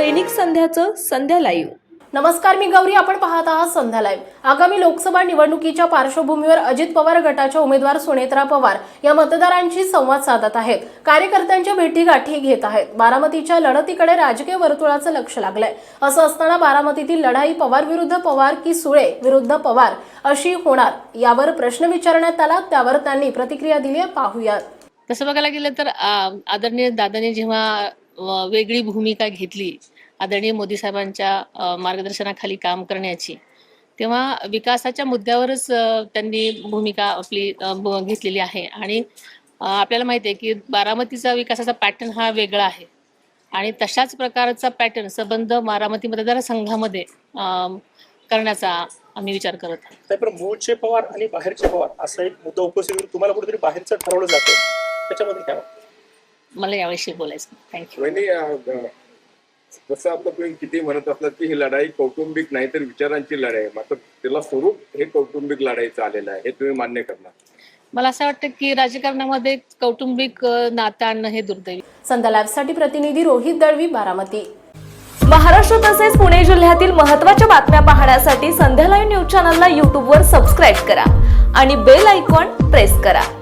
दैनिक संध्याचं संध्या live. नमस्कार मी गौरी. आपण पाहत आहात संध्या लाईव्ह. आगामी लोकसभा निवडणुकीच्या पार्श्वभूमीवर अजित पवार गटाच्या उमेदवार सुनेत्रा पवार या मतदारांशी संवाद साधत आहेत. कार्यकर्त्यांच्या भेटीगाठी घेत आहेत. बारामतीच्या लढतीकडे राजकीय वर्तुळाचं लक्ष लागलंय. असं असताना बारामतीतील लढाई पवार विरुद्ध पवार की सुळे विरुद्ध पवार अशी होणार यावर प्रश्न विचारण्यात आला. त्यावर त्यांनी प्रतिक्रिया दिली आहे. पाहूयात. तसं बघायला गेलं तर आदरणीय दादाने जेव्हा वेगळी भूमिका घेतली आदरणीय मोदी साहेबांच्या मार्गदर्शनाखाली काम करण्याची. तेव्हा विकासाच्या मुद्द्यावरच त्यांनी भूमिका आपली घेतलेली आहे. आणि आपल्याला माहिती आहे की बारामतीचा विकासाचा पॅटर्न हा वेगळा आहे. आणि तशाच प्रकारचा पॅटर्न संबंध बारामती मतदारसंघामध्ये करण्याचा आम्ही विचार करत आहोत. मूळचे पवार आणि बाहेरचे पवार असा एक मुद्दा उपस्थित करून तुम्हाला कुठेतरी बाहेरचं ठरवलं जातं. त्याच्यामध्ये काय? मला याविषयी बोलायचं थँक्यू जसं आपलं तुम्ही किती म्हणत असलात की ही लढाई कौटुंबिक नाही तर विचारांची लढाई आहे. मात्र त्याला स्वरूप हे कौटुंबिक लढाईचं आलेलं आहे हे तुम्ही मान्य करणार. मला असं वाटतं की राजकारणामध्ये कौटुंबिक अ, नातं आणणं हे दुर्दैवी. संध्या प्रतिनिधी रोहित दळवी बारामती. महाराष्ट्र तसेच पुणे जिल्ह्यातील महत्त्वाच्या बातम्या पाहण्यासाठी संध्या लाईव्ह न्यूज चॅनलला यूट्यूबवर सबस्क्राईब करा आणि बेल आयकॉन प्रेस करा.